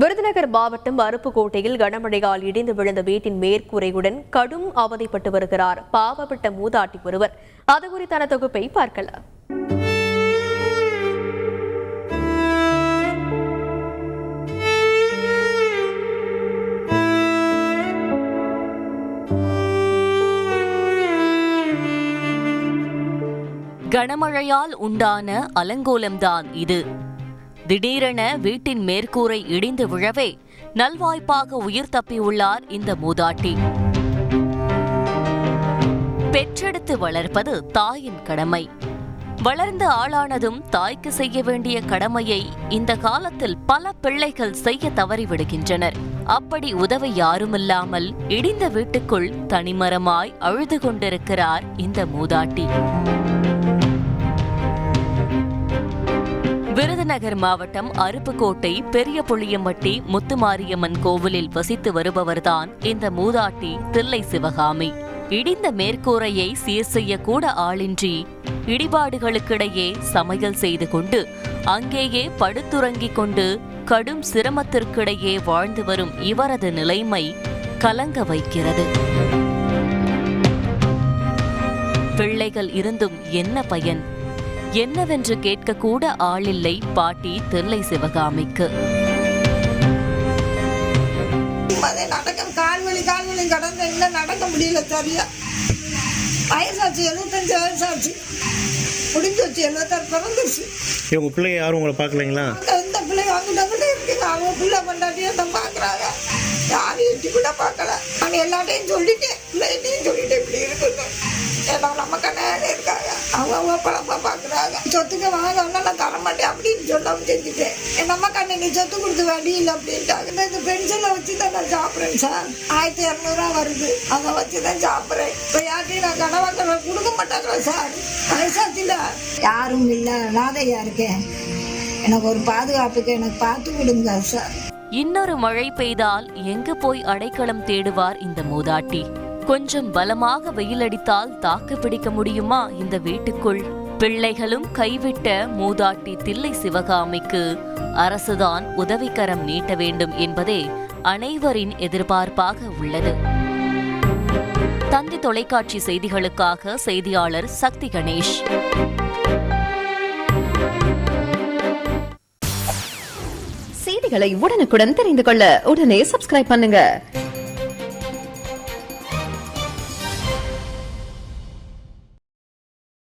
விருதுநகர் மாவட்டம் அருப்புக்கோட்டையில் கனமழையால் இடிந்து விழுந்த வீட்டின் மேற்கூரையுடன் கடும் அவதிப்பட்டு வருகிறார் பாவப்பட்ட மூதாட்டி ஒருவர். அது குறித்தான தொகுப்பை பார்க்கலாம். கனமழையால் உண்டான அலங்கோலம்தான் இது. திடீரென வீட்டின் மேற்கூரை இடிந்து விழவே நல்வாய்ப்பாக உயிர் தப்பியுள்ளார் இந்த மூதாட்டி. பெற்றெடுத்து வளர்ப்பது தாயின் கடமை. வளர்ந்து ஆளானதும் தாய்க்கு செய்ய வேண்டிய கடமையை இந்த காலத்தில் பல பிள்ளைகள் செய்ய தவறிவிடுகின்றனர். அப்படி உதவ யாருமில்லாமல் இடிந்த வீட்டுக்குள் தனிமரமாய் அழுது கொண்டிருக்கிறார் இந்த மூதாட்டி. விருதுநகர் மாவட்டம் அருப்புக்கோட்டை பெரிய புளியம்பட்டி முத்துமாரியம்மன் கோவிலில் வசித்து வருபவர்தான் இந்த மூதாட்டி தில்லை சிவகாமி. இடிந்த மேற்கூரையை சீர் செய்யக்கூட ஆளின்றி இடிபாடுகளுக்கிடையே சமையல் செய்து கொண்டு அங்கேயே படுத்துறங்கிக் கொண்டு கடும் சிரமத்திற்கிடையே வாழ்ந்து வரும் இவரது நிலைமை கலங்க வைக்கிறது. பிள்ளைகள் இருந்தும் என்ன பயன்? என்னவென்று கேட்கக்கூட ஆளில்லை பாட்டி தில்லை சிவகாமிக்கு. அதே நடக்க கால் வலி கால் வலி கடந்த இல்லை நடக்க முடியல சரியா வயசாச்சு எழுபத்தஞ்சு வயசாச்சு. முடிஞ்சு வச்சு எழுபத்தாறு பிறந்துச்சு இவங்க பிள்ளைங்க யாரும் உங்களை பார்க்கலைங்களா? அந்த இந்த பிள்ளை வாங்கிட்டு வந்துட்டு இருக்குங்க. அவங்க பிள்ளை பண்ணாட்டியே தான் பார்க்குறாங்க. யாரும் எட்டி கூட பார்க்கல. நான் எல்லாத்தையும் சொல்லிட்டேன். பிள்ளைகிட்டையும் சொல்லிட்டேன் இப்படி இருக்குன்னு. ஏன்னா நம்ம அவங்க பார்க்குறாங்க. சொத்துக்கு வாங்க நான் தரமாட்டேன் அப்படின்னு சொல்லாம செஞ்சுட்டேன். என் அம்மா கண்ணு நீ சொத்து கொடுத்து வழி இல்லை அப்படின்ட்டாங்க. இந்த- இந்த பென்ஷனை வச்சு தான் நான் சாப்பிட்றேன் சார். ஆயிரத்தி இரநூறுவா வருது. அதை வச்சு தான் சாப்பிட்றேன். இப்போ யார்ட்டையும் நான் கனவாக்க கொடுக்க மாட்டாங்களா சார். வயசாச்சுல யாரும் இல்லை. நாதையா இருக்கேன். எனக்கு ஒரு பாதுகாப்புக்கு எனக்கு பார்த்து விடுங்க சார். இன்னொரு மழை பெய்தால் எங்கு போய் அடைக்கலம் தேடுவார் இந்த மூதாட்டி? கொஞ்சம் பலமாக வெயிலடித்தால் தாக்கு பிடிக்க முடியுமா? இந்த வீட்டுக்குள் பிள்ளைகளும் கைவிட்ட மூதாட்டி தில்லை சிவகாமிக்கு அரசுதான் உதவிக்கரம் நீட்ட வேண்டும் என்பதே அனைவரின் எதிர்பார்ப்பாக உள்ளது. தந்தி தொலைக்காட்சி செய்திகளுக்காக செய்தியாளர் சக்தி கணேஷ். செய்திகளை உடனுக்குடன் தெரிந்து கொள்ள உடனே சப்ஸ்கிரைப் பண்ணுங்க.